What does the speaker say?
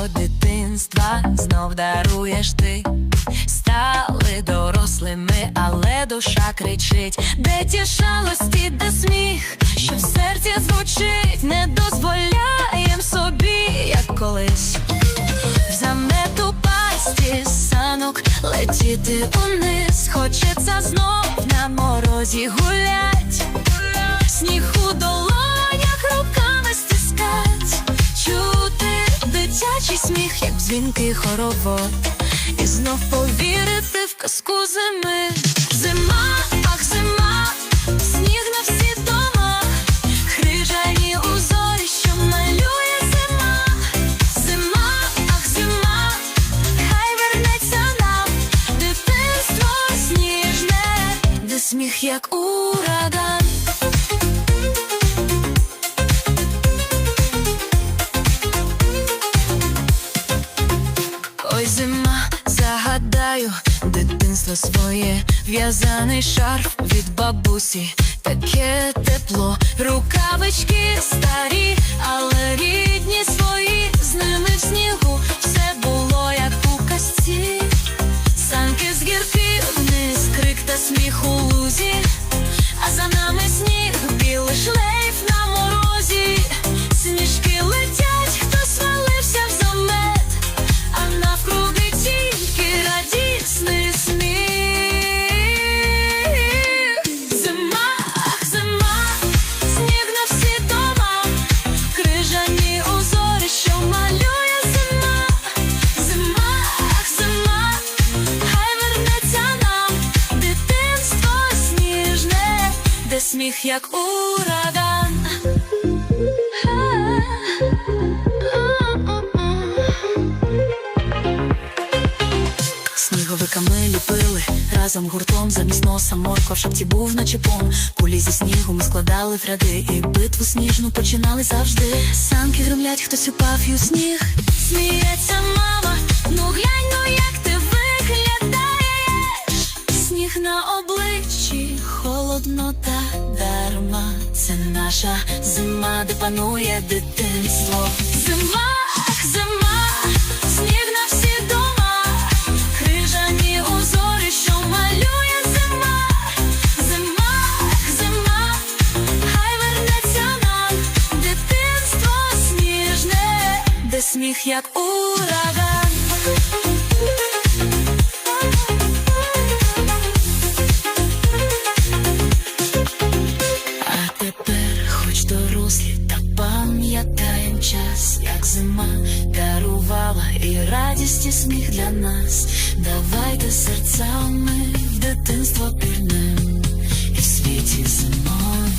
свого дитинства знов даруєш ти. Стали дорослими, але душа кричить, де ті шалості, де сміх, що в серці звучить, не дозволяєм собі, як колись. В замету пасті санок летіти униз, хочеться знов на морозі гулять, сніг у долонях сміх, як дзвінки хоровод, і знов повірити в казку зими. Зима, Ой, зима, загадаю, дитинство своє, в'язаний шарф від бабусі, таке тепло, рукавички старі, але рідні свої, з ними в снігу сміх, як ураган. Сніговиками ліпили разом гуртом замість носа морква в шапці був наче пом. Кулі зі снігу ми складали в ряди І битву сніжну починали завжди. Санки гремлять, хтось упав і у сніг. Сміється мама, ну глянь, ну як наша зима, де панує дитинство Зима, ах, зима, сніг на всі дома Крижані узори, що малює зима, зима, ах, зима, хай вернеться нам дитинство сніжне, де сміх, як ураган. Дорослі, та пам'ятаєм час, як зима дарувала і радість, і сміх для нас. Давайте серцями в дитинство пірнем, і в світі знайдем.